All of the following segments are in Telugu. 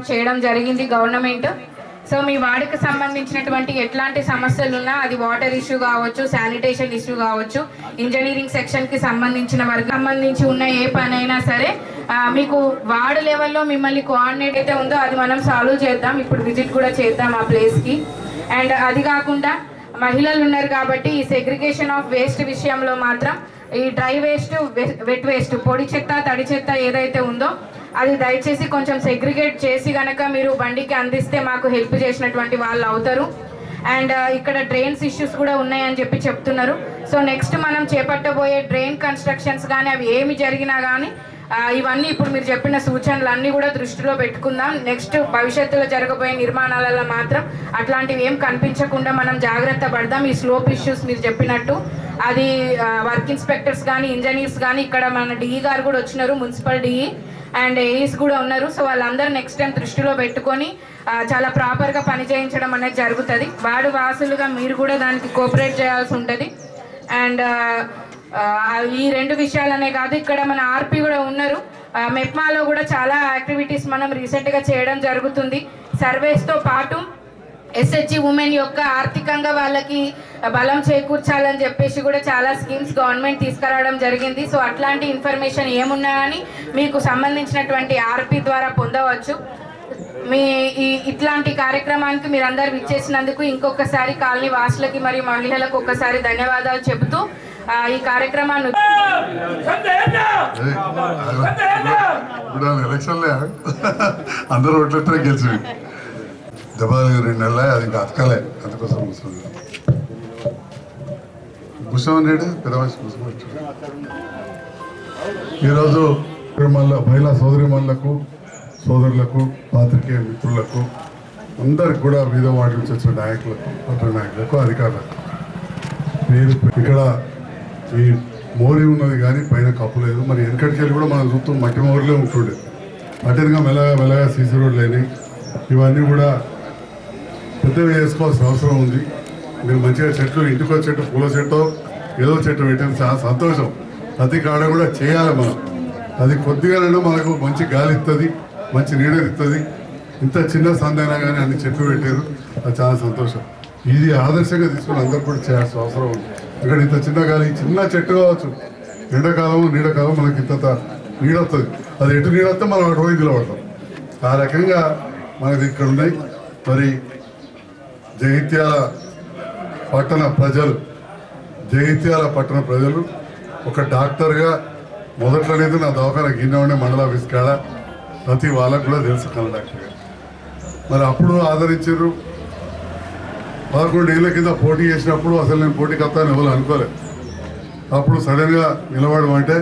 టీచర్స్ చేయడం జరిగింది గవర్నమెంట్. సో మీ వార్డుకు సంబంధించినటువంటి ఎట్లాంటి సమస్యలు ఉన్నా అది వాటర్ ఇష్యూ కావచ్చు శానిటేషన్ ఇష్యూ కావచ్చు ఇంజనీరింగ్ సెక్షన్కి సంబంధించిన వరకు సంబంధించి ఉన్న ఏ పనైనా సరే మీకు వార్డు లెవెల్లో మిమ్మల్ని కోఆర్డినేట్ అయితే ఉందో అది మనం సాల్వ్ చేద్దాం. ఇప్పుడు విజిట్ కూడా చేద్దాం ఆ ప్లేస్కి. అండ్ అది కాకుండా మహిళలు ఉన్నారు కాబట్టి ఈ సెగ్రిగేషన్ ఆఫ్ వేస్ట్ విషయంలో మాత్రం ఈ డ్రై వేస్ట్ వెట్ వేస్ట్ పొడి చెత్త తడి చెత్త ఏదైతే ఉందో అది దయచేసి కొంచెం సెగ్రిగేట్ చేసి గనక మీరు బండికి అందిస్తే మాకు హెల్ప్ చేసినటువంటి వాళ్ళు అవుతారు. అండ్ uh, ఇక్కడ డ్రైన్స్ ఇష్యూస్ కూడా ఉన్నాయని చెప్పి చెప్తున్నారు. సో నెక్స్ట్ మనం చేపట్టబోయే డ్రైన్ కన్స్ట్రక్షన్స్ కానీ అవి ఏమి జరిగినా కానీ ఇవన్నీ ఇప్పుడు మీరు చెప్పిన సూచనలు అన్నీ కూడా దృష్టిలో పెట్టుకుందాం. నెక్స్ట్ భవిష్యత్తులో జరగబోయే నిర్మాణాలలో మాత్రం అట్లాంటివి ఏం కనిపించకుండా మనం జాగ్రత్త పడదాం. ఈ స్లోప్ ఇష్యూస్ మీరు చెప్పినట్టు అది వర్క్ ఇన్స్పెక్టర్స్ కానీ ఇంజనీర్స్ కానీ ఇక్కడ మన డిఈ గారు కూడా వచ్చినారు మున్సిపల్ డిఈ అండ్ ఏఈస్ కూడా ఉన్నారు. సో వాళ్ళందరూ నెక్స్ట్ టైం దృష్టిలో పెట్టుకొని చాలా ప్రాపర్గా పని చేయించడం అనేది జరుగుతుంది. వాడు వాసులుగా మీరు కూడా దానికి కోఆపరేట్ చేయాల్సి ఉంటుంది. అండ్ ఈ రెండు విషయాలనే కాదు ఇక్కడ మన ఆర్పి కూడా ఉన్నారు. మెప్మాలో కూడా చాలా యాక్టివిటీస్ మనం రీసెంట్గా చేయడం జరుగుతుంది. సర్వేస్తో పాటు ఎస్హెచ్జి ఉమెన్ యొక్క ఆర్థికంగా వాళ్ళకి బలం చేకూర్చాలని చెప్పేసి కూడా చాలా స్కీమ్స్ గవర్నమెంట్ తీసుకురావడం జరిగింది. సో అట్లాంటి ఇన్ఫర్మేషన్ ఏమున్నా కానీ మీకు సంబంధించినటువంటి ఆర్పి ద్వారా పొందవచ్చు. మీ ఈ ఇట్లాంటి కార్యక్రమానికి మీరందరూ విచ్చేసినందుకు ఇంకొకసారి కాలనీ వాసులకి మరియు మహిళలకు ఒక్కసారి ధన్యవాదాలు చెబుతూ ఈ కార్యక్రమాన్ని ఇప్పుడు ఎలక్షన్లే అందరూ ఓట్లెట్టే గెలిచి దెబ్బలు రెండు నెలలే అది ఇంకా అతకలే అందుకోసం కూర్చుంది కూర్చోమని రెడ్డి పెద్ద ఈరోజు మళ్ళా మహిళా సోదరిమణులకు సోదరులకు పాత్రికేయ మిత్రులకు అందరికి కూడా వివిధ వాటి నుంచి వచ్చిన నాయకులకు పట్టణ నాయకులకు అధికారులకు పేరు ఇక్కడ ఈ మోరి ఉన్నది కానీ పైన కప్పు లేదు. మరి వెనకటికి కూడా మనం చూస్తాం మట్టి మోరిలో ఉంటుండే. అటెన్గా మెల్లగా మెల్లగా సీసీ రోడ్లు అయినాయి. ఇవన్నీ కూడా పెద్దవి వేసుకోవాల్సిన అవసరం ఉంది. మీరు మంచిగా చెట్లు ఇంటికో చెట్టు పూల చెట్టు ఏదో చెట్టు పెట్టడం. చాలా సంతోషం. ప్రతి కాడ కూడా చేయాలి మనం. అది కొద్దిగానైనా మనకు మంచి గాలి ఇస్తుంది మంచి నీడనిస్తుంది ఇంత చిన్న సందైనా కానీ అన్ని చెట్లు పెట్టారు. అది చాలా సంతోషం. ఇది ఆదర్శంగా తీసుకుని అందరు కూడా చేయాల్సిన అవసరం ఉంది. ఇక్కడ ఇంత చిన్న గాలి చిన్న చెట్టు కావచ్చు. ఎండాకాలం నీడకాలం మనకి ఇంత నీడొస్తుంది అది ఎటు నీడొస్తే మనం అటు పోయి నిలబడతాం. ఆ రకంగా మనది ఇక్కడ ఉన్నాయి మరి జగిత్యాల పట్టణ ప్రజలు జగిత్యాల పట్టణ ప్రజలు ఒక డాక్టర్గా మొదట్లనేది నా దవాఖాన గిన్నె ఉండే మండల ఆఫీస్ కాడ ప్రతి వాళ్ళకు కూడా తెలుసు కన్న డాక్టర్ మరి అప్పుడు ఆదరించారు పదకొండు ఏళ్ళ కింద పోటీ చేసినప్పుడు అసలు నేను పోటీకి వస్తాను ఎవరు అనుకోలేదు అప్పుడు సడన్గా నిలబడమంటే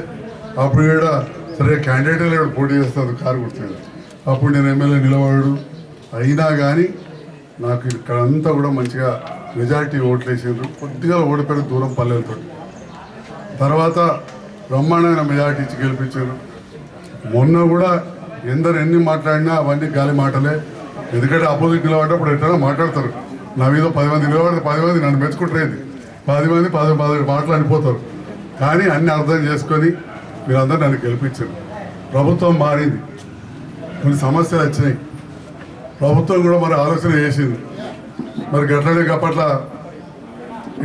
అప్పుడు కూడా సరే క్యాండిడేట్ లేడు పోటీ చేస్తాను కారు గుర్తుంది అప్పుడు నేను ఎమ్మెల్యే నిలబడు అయినా కానీ నాకు ఇక్కడంతా కూడా మంచిగా మెజారిటీ ఓట్లు వేసిండ్రు కొద్దిగా ఓడిపోయిన దూరం పల్లెలతో. తర్వాత బ్రహ్మాండమైన మెజారిటీ ఇచ్చి గెలిపించారు మొన్న కూడా ఎందరు ఎన్ని మాట్లాడినా అవన్నీ గాలి మాటలే. ఎందుకంటే అపోజిట్ నిలబడ్డప్పుడు ఎట్లా మాట్లాడతారు. నా మీద పది మంది నిలబడితే పది మంది నన్ను మెచ్చుకుంటారేది పది మంది పది పది మాటలు అనిపోతారు. కానీ అన్ని అర్థం చేసుకొని మీరందరూ నన్ను గెలిపించారు. ప్రభుత్వం మారింది. కొన్ని సమస్యలు వచ్చినాయి. ప్రభుత్వం కూడా మరి ఆలోచన చేసింది. మరి గట్లనే కాపట్ల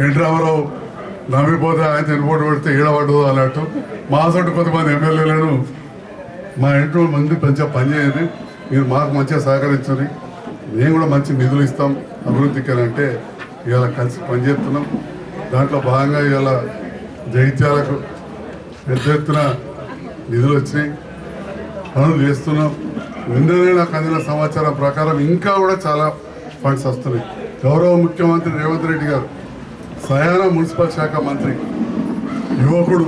ఎన్టీ రామారావు నమ్మిపోతే ఆయన చనిపోటు పెడితే ఈడబడ్డదు అన్నట్టు మా సొంత కొంతమంది ఎమ్మెల్యేలను మా ఇంట్లో మంది మంచిగా పనిచేయండి మీరు మాకు మంచిగా సహకరించండి. మేము కూడా మంచి నిధులు ఇస్తాం. అభివృద్ధికి అంటే ఇవాళ కలిసి పనిచేస్తున్నాం. దాంట్లో భాగంగా ఇవాళ జగిత్యాలకు పెద్ద ఎత్తున నిధులు వచ్చినాయి. పనులు చేస్తున్నాం. నిన్ననే నాకు అందిన సమాచారం ప్రకారం ఇంకా కూడా చాలా ఫండ్స్ వస్తున్నాయి. గౌరవ ముఖ్యమంత్రి రేవంత్ రెడ్డి గారు సయాన మున్సిపల్ శాఖ మంత్రి యువకుడు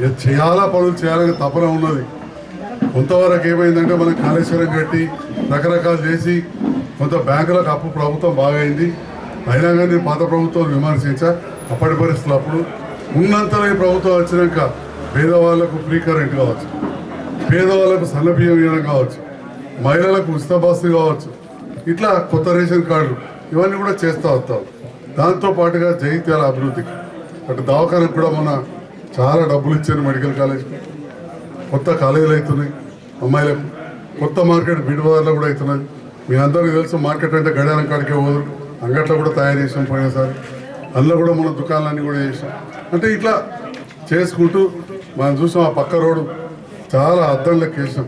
ఇక చాలా పనులు చేయాలని తపన ఉన్నది. కొంతవరకు ఏమైందంటే మనం కాళేశ్వరం కట్టి రకరకాలు చేసి కొంత బ్యాంకులకు అప్పు ప్రభుత్వం బాగైంది. అయినా కానీ పాత ప్రభుత్వం విమర్శించా. అప్పటి పరిస్థితులు అప్పుడు ఉన్నంతలో ఈ ప్రభుత్వం వచ్చినాక పేదవాళ్ళకు ఫ్రీ కరెంట్ కావచ్చు పేదవాళ్ళకు సన్నబియ్యం ఇవ్వడం కావచ్చు మహిళలకు ఉచిత బస్సు కావచ్చు ఇట్లా కొత్త రేషన్ కార్డులు ఇవన్నీ కూడా చేస్తూ వస్తాం. దాంతో పాటుగా జగిత్యాల అభివృద్ధికి. అటు దవాఖానకు కూడా మొన్న చాలా డబ్బులు ఇచ్చారు మెడికల్ కాలేజ్కి. కొత్త కాలేజీలు అవుతున్నాయి అమ్మాయిలకు కొత్త మార్కెట్ బిడ్ కూడా అవుతున్నాయి మీ అందరికీ తెలుసు మార్కెట్ అంటే గడియారం కాడికే పోదు. అంగట్లో కూడా తయారు చేసాం పోయినసారి అందులో కూడా మన దుకాణాలన్నీ కూడా చేసాం. అంటే ఇట్లా చేసుకుంటూ మనం చూసాం ఆ పక్క రోడ్డు చాలా అద్దం లెక్క వేసాం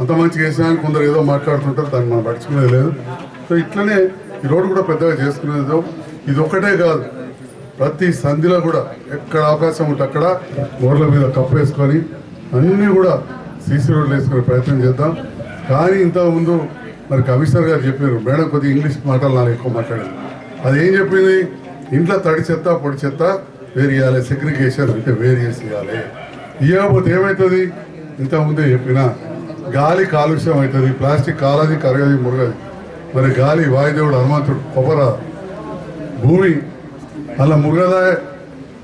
అంత మంచిగా వేసినా కొందరు ఏదో మాట్లాడుతుంటారు దాన్ని మనం పట్టించుకునేది లేదు. సో ఇట్లనే ఈ రోడ్డు కూడా పెద్దగా చేసుకునేది ఇది ఒక్కటే కాదు ప్రతి సంధిలో కూడా ఎక్కడ అవకాశం ఉంటే అక్కడ గోర్ల మీద కప్పు వేసుకొని అన్నీ కూడా సీసీ రోడ్లు వేసుకునే ప్రయత్నం చేద్దాం. కానీ ఇంతకుముందు మరి కమిషనర్ గారు చెప్పారు మేడం కొద్దిగా ఇంగ్లీష్ మాటలు నాకు ఎక్కువ మాట్లాడారు. అది ఏం చెప్పింది? ఇంట్లో తడి చెత్త పొడి చెత్త వేరు చేయాలి సెగ్రిగేషన్ అంటే వేరు చేసి ఇవ్వాలి ఇవ్వకపోతే ఏమవుతుంది ఇంతకుముందే చెప్పిన గాలి కాలుష్యం అవుతుంది ప్లాస్టిక్ కాలది కరగది మురగది. మరి గాలి వాయుదేవుడు హనుమంతుడు కొబ్బర భూమి అలా మురగదాయ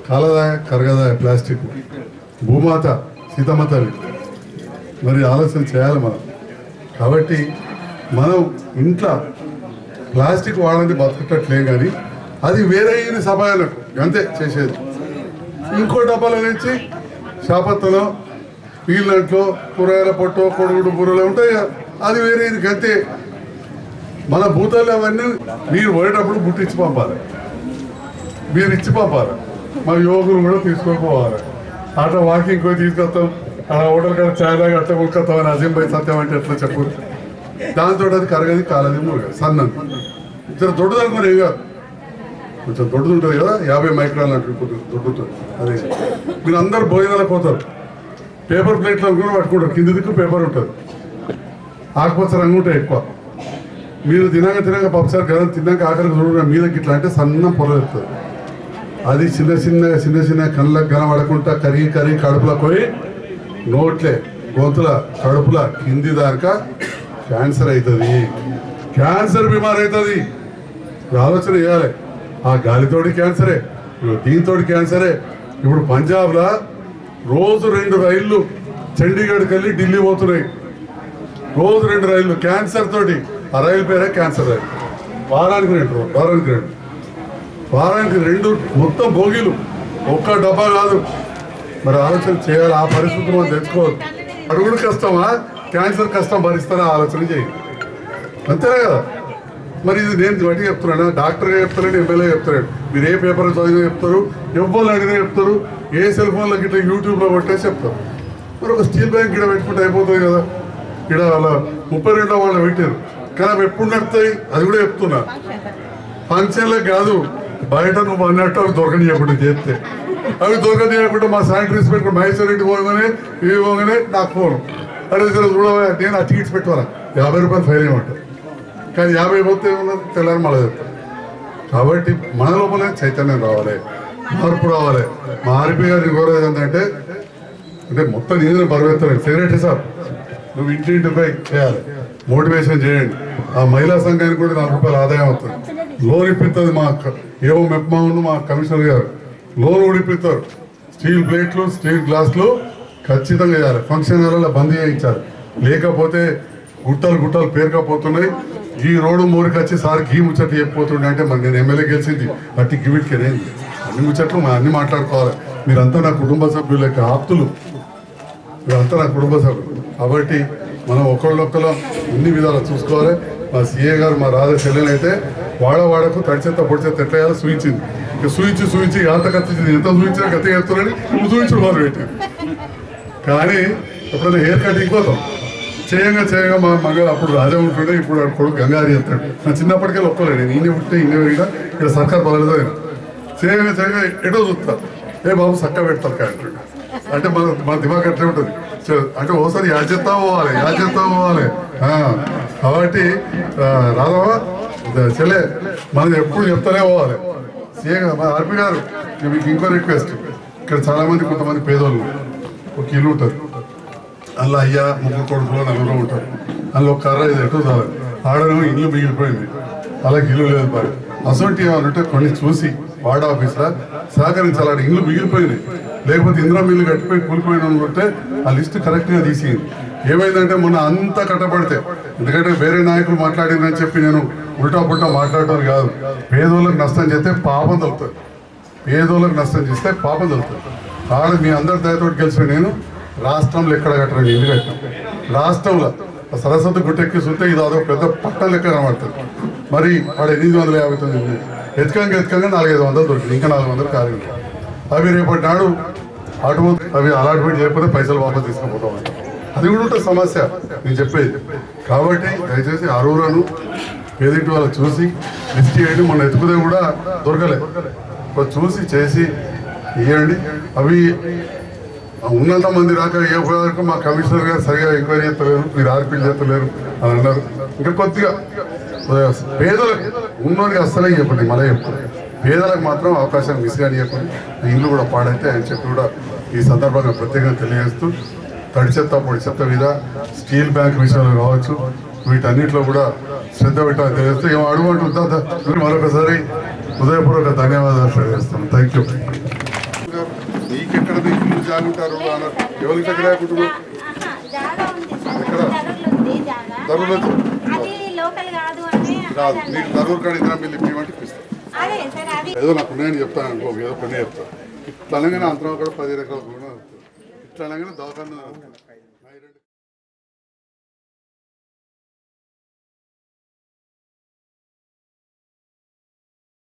కాలదాయ కరగదాయ ప్లాస్టిక్. భూమాత సీతమాత మరి ఆలోచన చేయాలి మనం. కాబట్టి మనం ఇంట్లో ప్లాస్టిక్ వాడని బతకట్లేం కానీ అది వేరే సమయాలకు అంతే చేసేది. ఇంకో డబ్బాలో నుంచి శాపత్తులో వీళ్ళంట్లో కూరగాయల పొట్టు కొడుగుడు బుర్రలు ఉంటాయి అది వేరే అంతే. మన భూతాలు అవన్నీ మీరు పోయేటప్పుడు బుట్టించి పంపాలి. మీరు ఇచ్చి పంపాలి. మా యువకులు కూడా తీసుకోకపోవాలి అట్లా వాకింగ్ పోయి తీసుకొస్తాం. అక్కడ హోటల్ కాడ ఛాయ్ దాకా అట్లా కొనుక్కొస్తాం అని అజీం పోయి సత్యం అంటే ఎట్లా చెప్పు? దాంతో అది కరగది కాలది మురగదు. సన్నది ఇద్దరు దొడ్డు అనుకుని ఏం కాదు. కొంచెం దొడ్డుది ఉంటుంది కదా యాభై మైక్రాలు అంటే దొడ్డుతుంది అదే. మీరు అందరు భోజనాలకు పోతారు. పేపర్ ప్లేట్లు కూడా పట్టుకుంటారు. కింది దిక్కు పేపర్ ఉంటుంది. ఆకుపచ్చ రంగు ఉంటాయి ఎక్కువ. మీరు తినాక తినక పప్పుసారి కదా తిన్నాక ఆఖరికి చూడగా మీదకి ఇట్లా అంటే సన్న పొర వెళ్తుంది అది చిన్న చిన్న చిన్న చిన్న కళ్ళకు కనబడకుండా కరిగి కరిగి కడుపులో పోయి నోట్లే గొంతుల కడుపుల కింది దాకా క్యాన్సర్ అవుతుంది. క్యాన్సర్ బీమార్ అవుతుంది. ఆలోచన చేయాలి. ఆ గాలితోటి క్యాన్సరే ఇప్పుడు దీంతోటి క్యాన్సరే. ఇప్పుడు పంజాబ్లో రోజు రెండు రైళ్ళు చండీగఢ్కి వెళ్ళి ఢిల్లీ పోతున్నాయి. రోజు రెండు రైళ్ళు క్యాన్సర్ తోటి. ఆ రైలు పేరే క్యాన్సర్ రైలు. వారానికి రెండు వారానికి రెండు. వారానికి రెండు మొత్తం భోగిలు ఒక్క డబ్బా కాదు. మరి ఆలోచన చేయాలి. ఆ పరిస్థితి మనం తెచ్చుకోవద్దు అడుగుడు కష్టమా? క్యాన్సర్ కష్టం భరిస్తారా? ఆలోచన చేయి. అంతేనా కదా? మరి ఇది నేను బట్టి చెప్తున్నాను? డాక్టర్గా చెప్తారని ఎమ్మెల్యే చెప్తారు మీరు ఏ పేపర్ చదివినా చెప్తారు ఎవరు అడిగినా చెప్తారు ఏ సెల్ ఫోన్లోకి ఇట్లా యూట్యూబ్లో కొట్టేసి చెప్తారు. మరి ఒక స్టీల్ బ్యాంక్ ఇక్కడ పెట్టుకుంటే అయిపోతుంది కదా? ఇక్కడ అలా ముప్పై రెండో వాళ్ళు పెట్టారు కానీ అవి ఎప్పుడు నడుతాయి? అది కూడా చెప్తున్నా. ఫంక్షన్లే కాదు. బయట నువ్వు అన్నట్టు అవి దొరకనియకుండా చేస్తే. అవి దొరకనియకుండా మా శానిటరీస్ పెట్టుకుని మహేశ్వర రెడ్డి పోగానే ఇవి పోగానే నాకు ఫోను. అరే చూడవా నేను ఆ టికెట్స్ పెట్టుకోరా. యాభై రూపాయలు ఫైన్ ఏమంటారు కానీ యాభై పోతే ఉన్నది తెల్లని మళ్ళీ చెప్తారు కాబట్టి మన లోపలే చైతన్యం రావాలి. మార్పు రావాలి. మా ఆర్పీ గారిని కోరేది ఏంటంటే అంటే మొత్తం నిధులు పరిగెత్తలేదు సెక్రటరీ సార్ నువ్వు ఇంటి ఇంటిపై చేయాలి. మోటివేషన్ చేయండి. ఆ మహిళా సంఘానికి కూడా నాలుగు రూపాయలు ఆదాయం అవుతుంది లోన్ ఇప్పిస్తుంది మా ఏవో మెప్మా ఉన్న మా కమిషనర్ గారు. లోన్ కూడా ఇప్పిస్తారు. స్టీల్ ప్లేట్లు స్టీల్ గ్లాసులు ఖచ్చితంగా చేయాలి. ఫంక్షన్ హాల్లో బంద్ చేయించాలి. లేకపోతే గుట్టలు గుట్టలు పేరుకపోతున్నాయి. ఈ రోడ్డు మోరికి వచ్చి సార్ గీ ముచ్చట్లు చెప్పిపోతుండే అంటే మరి నేను ఎమ్మెల్యే గెలిచింది. అట్టి గివిట్కేనే అన్ని ముచ్చట్లు మా అన్ని మాట్లాడుకోవాలి. మీరంతా నా కుటుంబ సభ్యుల యొక్క ఆప్తులు. మీరంతా నా కుటుంబ సభ్యులు. కాబట్టి మనం ఒకళ్ళొక్కరు అన్ని విధాలు చూసుకోవాలి. మా సీఏ గారు మా రాధ చెల్లెలైతే వాడ వాడకు తడిచెత్త పొడిచెత్త ఎట్లా సూచించింది. ఇక సూచించి సూచించి అంత కత్తించింది ఎంత సూచించినా కత్తి చేస్తున్నాడని నువ్వు సూచించడం మొదలు పెట్టింది కానీ ఎప్పుడైనా హెయిర్ కట్ పోతాం చేయంగా చేయంగా మా మగ అప్పుడు రాజా ఉంటుండే ఇప్పుడు కొడుకు గంగారి ఎత్తాడు నా చిన్నప్పటికే ఒక్కలే నేను. ఇన్ని పుట్టే ఇన్ని పెరిగినా ఇక్కడ సర్కార్ పదవిలో చేయంగా చేయంగా ఎటో చూస్తారు. ఏ బాబు సక్క పెడతారు అంటాడు. అంటే మన మన దిమాగ్ అట్లే ఉంటుంది. అంటే ఓసారి యాడ్ చేస్తా పోవాలి యాడ్ చేస్తా పోవాలి. కాబట్టి ఆ, రాధవ చెల్లె మనం ఎప్పుడు చెప్తానే పోవాలి. సీఎం మా ఆర్పి గారు మీకు ఇంకో రిక్వెస్ట్. ఇక్కడ చాలామంది కొంతమంది పేదోళ్ళు ఒక ఇల్లు ఉంటుంది అందులో అయ్యా ముగ్గురు కొడుకులు నలుగురు ఉంటారు. అందులో ఒక కర్ర ఇది ఎటు చాలు ఆడడం ఇల్లు మిగిలిపోయింది. అలాగే ఇల్లు లేదు బాగా అసొంటి ఏమన్నంటే కొన్ని చూసి వార్డ్ ఆఫీసర్ సహకరించాలి ఇల్లు మిగిలిపోయింది లేకపోతే ఇంద్రా మిల్లు కట్టిపోయి కూలిపోయిన ఉంటే ఆ లిస్ట్ కరెక్ట్గా తీసేయండి. ఏమైందంటే మొన్న అంతా కట్టబడితే ఎందుకంటే వేరే నాయకులు మాట్లాడిందని చెప్పి నేను ఉల్టా పుల్టా మాట్లాడటం కాదు. పేదోళ్ళకి నష్టం చేస్తే పాపం దొరుకుతుంది పేదోళ్ళకి నష్టం చేస్తే పాపం దొరుకుతుంది కాదు మీ అందరి దయతోటి గెలిచిన నేను రాష్ట్రంలో ఎక్కడ కట్టడం ఇల్లు కట్టాం రాష్ట్రంలో ఆ సరస్వతి గుట్టెక్కి చూస్తే ఇది అదొక పెద్ద పట్టం లెక్క కనబడుతుంది. మరి వాడు ఎనిమిది వందల యాభై తొమ్మిది ఎత్తుకంగా ఎత్తుకంగా నాలుగైదు వందలు దొరికింది ఇంకా నాలుగు వందలు ఖాళీ అవి రేపటి నాడు అటు అవి అలాట్మెంట్ చేయకపోతే పైసలు వాపస్ తీసుకుపోతాం అది కూడా ఉంటుంది సమస్య నేను చెప్పేది. కాబట్టి దయచేసి అరువులను పేదింటి వాళ్ళు చూసి లిస్ట్ చేయండి మొన్న ఎత్తుకుదే కూడా దొరకలేదు. చూసి చేసి ఇవ్వండి అవి ఉన్నంత మంది రాక ఏ వరకు మా కమిషనర్ గారు సరిగా ఎంక్వైరీ చేస్తలేరు మీరు ఆర్పీలు చేస్తలేరు అని అన్నారు. ఇంకా కొద్దిగా పేదలకు ఉన్నోడికి అస్సలే చెప్పండి మళ్ళీ చెప్పండి. పేదలకు మాత్రం అవకాశం మిస్ కానీ చెప్పండి ఇల్లు కూడా పాడైతే ఆయన చెప్పి కూడా ఈ సందర్భంగా ప్రత్యేకంగా తెలియజేస్తూ తడి చెత్త పొడి చెత్త మీద స్టీల్ బ్యాంక్ విషయంలో కావచ్చు వీటన్నిటిలో కూడా శ్రద్ధ పెట్టాలని తెలియజేస్తూ ఏమో అడుగు అంటుందా? మరొకసారి హృదయపూర్వక ధన్యవాదాలు తెలియజేస్తాను థ్యాంక్ యూ నీకెక్కడ మీకు ఇల్లు జాగుంటారు అన్నారు ఎవరికి దగ్గర కుటుంబం ఆహా, జాగా ఉంది సార్. ఎక్కడ? ధరలు ధరలు అంటే కాడ ఇద్దరం వెళ్ళి ఇవ్వమంటే ఇప్పిస్తాను ఏదో నాకు ఉన్నాయని చెప్తాను అనుకో ఏదో కొన్ని చెప్తాను. ఇట్లా అనగానే అంతరం కూడా పది ఎకరాలు కూడా ఇట్లా అనగానే దవాఖాన